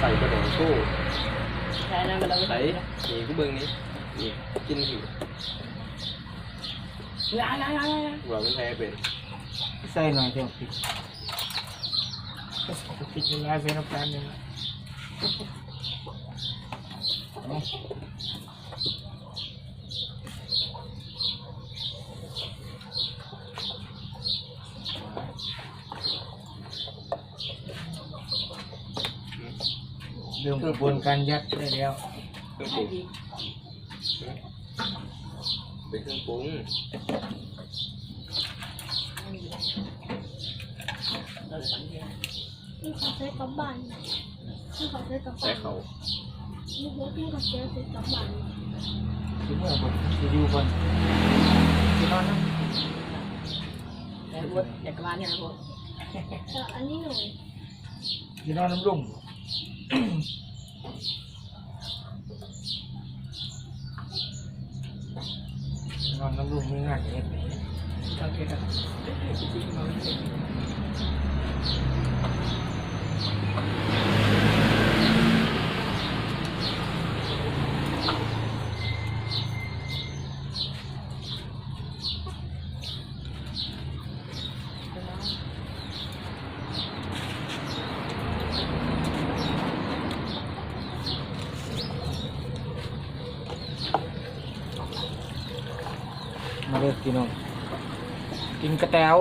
ใส่กระดองตู้ใช่นะมันเราใส่นี่กูเบิ่งนี่นี่กินอยู่ลาลาลาลาว่ามันแพ้เป็นใส่หน่อยเดียวพริกพริกเวลาใส่น้ำตาลเนี่ย เอาเรื่องกระบวนการยัดได้แล้วเครื่องปรุงเป็นเครื่องปรุงเราจะสังเกตที่เขาใช้กับบ้านที่เขาใช้กับใส่บ้านเขานี่พวกที่เขาใช้กับบ้านคือเมื่อผมจะอยู่ก่อนจะนอนนะแต่บดอยากมาเนี่ยนะพวกแต่อันนี้หนูจะนอนน้ำลุ่ม นอนน้ำลุ่มไม่ง่ายเลยสังเกตกันจริงๆ มันเป็นมาเลิกกินนมกินกระแตว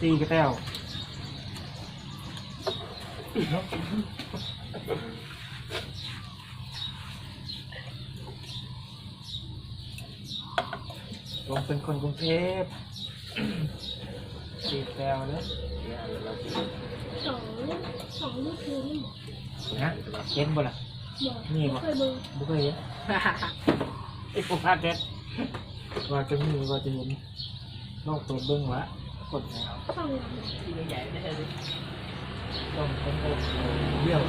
สี่กระแตวผมเป็นคนกรุงเทพสี่กระแตวเนอะเนี่ยเรากินสองสองลูกคือนี่นะเห็นบ่ล่ะบอกนี่ไม่บ่เคยดูบ่เคยเห็นไอ้พวกพลาดเด็ด ว่าจะมีว่าจะเห็นลองเปิดเบิ้งวะกดแล้วช่องที่ใหญ่ไม่ใช่หรือต้องกันกับเบี้ยว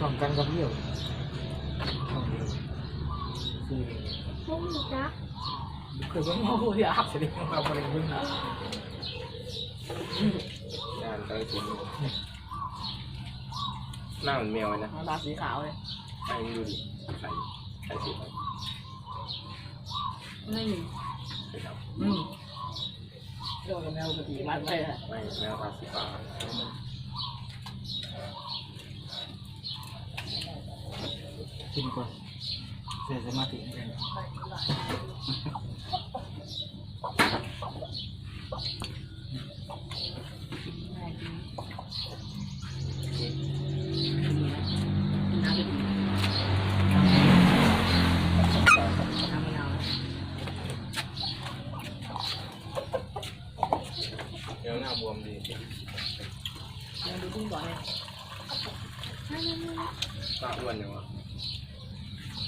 ต้องกันกับเบี้ยวต้องเบี้ยวคือพวกหนูจ๊ะบ่เคยเห็นโอ้โหอยากแสดงว่าเราบ่ได้เบิ่งนะงานตั้งกินหน้าเหมือนแมวเลยนะมาตาสีขาวเลยไอ้นี่ดูดิใส่ใส่สีอะไรไม่มีใส่ดำอืมโดนกับแมวปกติมันไปอะไม่แมวตาสีฟ้ากินก่อนเสียสมาธิเหมือนกัน กุ้งก่อนเลยไม่ไม่ไม่หน้าอ้วนเนี่ยวะ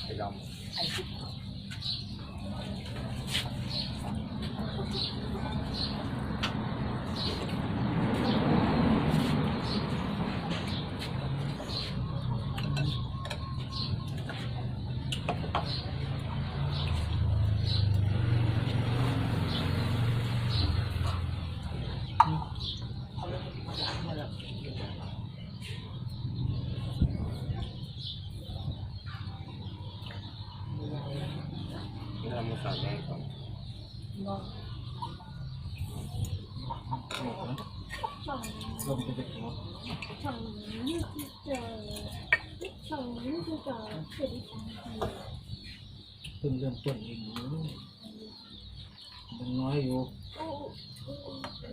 ไอ้ดไอ้ซุ ปำนี่ทำมาสามแดงก่อนโอ้โหสองลมจะเป็นหัวสองนี่คือเจอสองนี่คือเจอเสร็จเพิ่งเริ่มต้นเองอยู่มันน้อยอยู่โอ้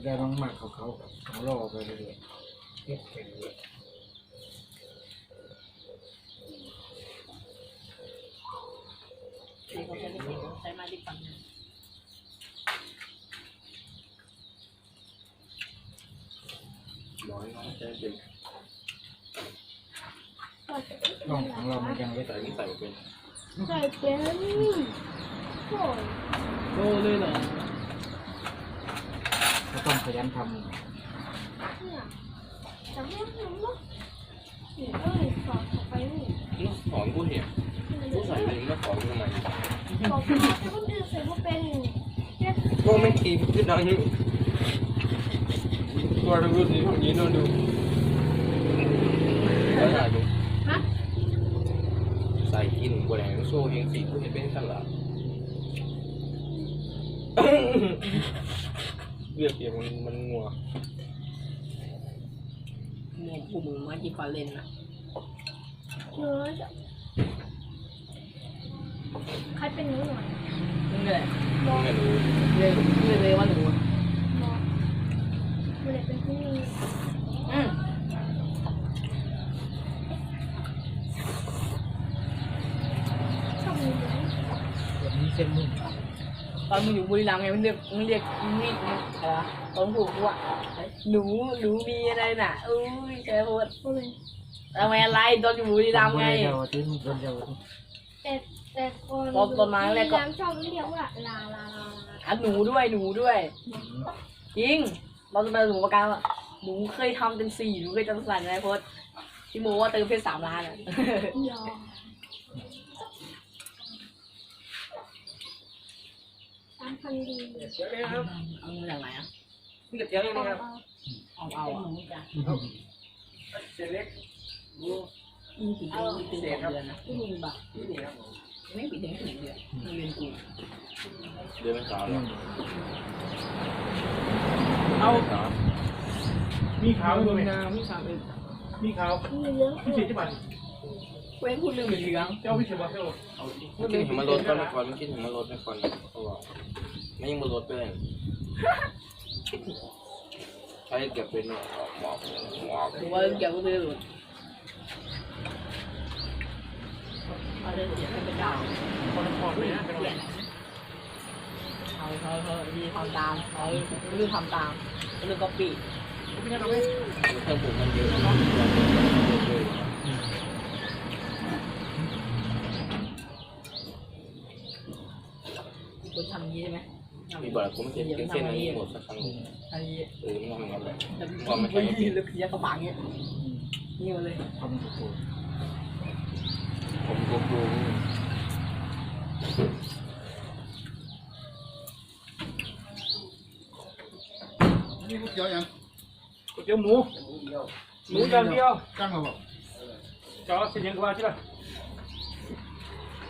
ได้บางมากเขาเขาเขารอไปเรื่อยๆเก็บไปเรื่อ ยที่เขาใช้ไม่ติดใช้ไม้ที่ปังร้อยน้องใช้เป็นน้องของเรามันยังไม่ใส่ใส่ไม่ใส่เป็นใส่เป็นโอ้ยโอ้เลยเหรอก็ต้องขยันทำเนี่ยแต่ไม่ ที่นั่งอยู่ตัวดูสิยืนดูใส่กินบัวแดงโซ่เฮงสีก็จะเป็นสลัดเลือดเปียกมันมันงัวมัวผู้มือมาจีฟาเลนนะเยอะใครเป็นนู้นหน่อย เลยมองไม่รู้เลยเลยเลยว่าหนูมองมันเลยเป็นที่นี่อืมชอบมีเหลืองแบบนี้เส้นนุ่มตอนมึงอยู่บุรีรัมย์ไงมึงเรียกมึงเรียกมึงเรียกมึงอะไรวะตอนผูกกูอะหนูหนูมีอะไรน่ะอุ้ยแกพูดก็เลยทำไมอะไรตอนอยู่บุรีรัมย์ไงเดียว ที่มันคนเดียวแต่แต่คนตอนตอนมาแรกก็พยายามชอบเรียกว่าลาลาลาลาอะหนูด้วยหนูด้วยจริงเราจะไปสมุทรปราการอะหนูเคยทำเป็นสี่หนูเคยจำสั่นไงโพสที่โมว่าเติมเพชรสามล้านอะ ยอมสามพันดีเอาเงินจากไหนอะนี่กับเจ้านี่เอานะครับเอาเอาเอาอะเส้นเล็กมึงกี่เดือนมึงเป็นสองเดือนนะมึงแบบ ไม่ปิดเดือนกี่เดือนมึงเรียนกูเดือนเป็นสาวแล้วเอาสาวมีขาวด้วยนาไม่สามเดือนมีขาวมีเหลืองพิเศษจังหวัดเว้นพูดเรื่องเหลืองเจ้าพิเศษบ้าเจ้ามันกินหิมะรถก็ไม่ก่อนมันกินหิมะรถไม่ก่อนเพราะว่าไม่ยังมารถเลยใช้เก็บเป็นหมอกหมอกหมอกหรือว่าเกี่ยวกับเรื่อง เอาเรื่องเสียงให้เป็นดาวคนละครเลยนะเป็นเปลี่ยนเขาเขาเขาดีทำตามเขาเรื่องทำตามเรื่องก๊อปปี้เครื่องปรุงมันเยอะเนาะเลยคนทำยี้ใช่ไหมมีบาร์ผมเห็นเส้นนี้หมดสักครั้งหนึ่งเออมันทำอย่างนั้นแหละแต่พอมันใช้ไม่ดีเลยยัดกระปังเนี้ยนี่มาเลยทำถูกระบังเตี๋ยวหมูหมูอย่าเดีย วกั้งมาบอกจอเส้นยังกว่าใช่ป่ะ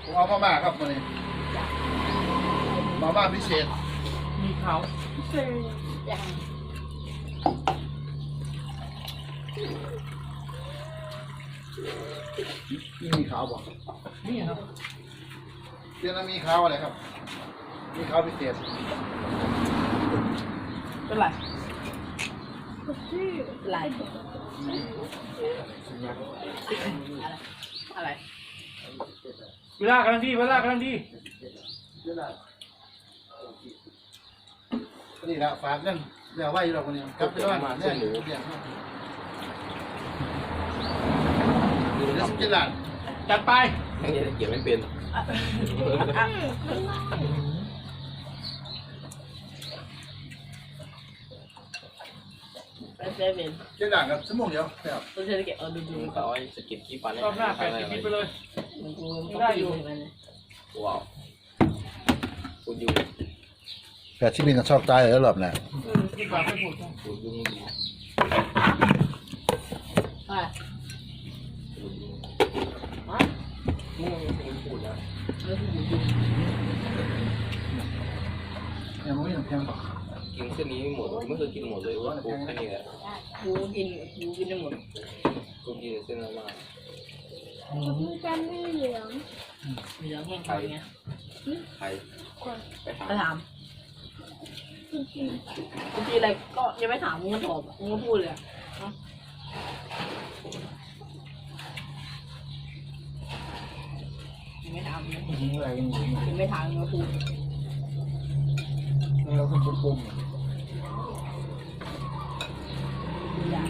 ผมเอามาม่าครับวันนี้มาม่าพิเศษ มีขาวเสือ นี่มีขาวบอกนี่ครับเดี๋ยวนั้นมีขาวอะไรครับ มีขาวพิเศษเป็นไรก็ชื่อเป็นไรสัญญาอะไรเวลากำลังดีเวลากำลังดีนี่ละฝากเงินเดี๋ยวไว้อยู่แล้วคนนี้กลับไปบ้านเนี่ยเดี๋ยวเดี๋ยว คือมัน เดี๋ยว ทำ สิบเจ็ดล้านจัดไปทั้งนี้เก็บไม่เป็นเป็นเซเว่นเจ็ดล้านครับชั่วโมงเดียวครับตัวเศรษฐกิจเออดูดูมันก็เอาสกิดขี้ฟันรอบหน้าแปดสิบนิดไปเลยมันกูมันต้องอยู่อย่างนั้นว้าวกูอยู่แปดชิ้นนี้ก็ชอบตายแล้วหรอบนะดีกว่าไม่พูดกูยุ่งดีอะ กูยุ่ง อะ มึงมึงพูดนะยังไม่ต้องแพงกินเส้นนี้หมดไม่เคยกินหมดเลยว่ากูแค่นี้แหละกูกินกูกินได้หมดกูกินเส้นละมามีกันไม่เหลืองเหลืองแห้งไปไงใครไปถามก็ถามจริงบางทีอะไรก็ยังไม่ถามมึงก็ตอบมึงก็พูดเลยอะยัง ไม่ถามเลยยิงอะไรกันอยู่งไม่ถามมึงก็พูดเราคุณปุ่มดูอย่าง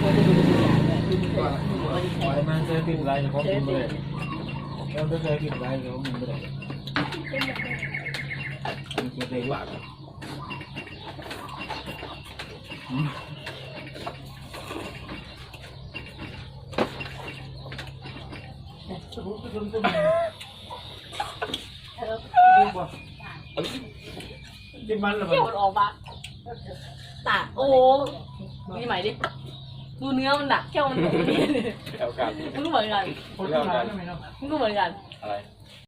ควรจะดูดูอย่างเลยดูดูดูว่าดีปล่อยมันจะติดอะไรเขากินเลยเราจะเคยกินอะไรเขามึงไม่ได้ๆเป็นแบบนี้กินกินไปไปว่าบาท สรุปสรุปสรุปดูบ่ กินมันหรือเปเที่ยวล่ามันออกมาตาโอ้โหนี่ใหม่ดิดูเนื้อมันหนักแค่มันตกนี่เอาการมึงก็เหมือนกันคนที่ร้านก็ไม่เนาะมึงก็เหมือนกันอะไร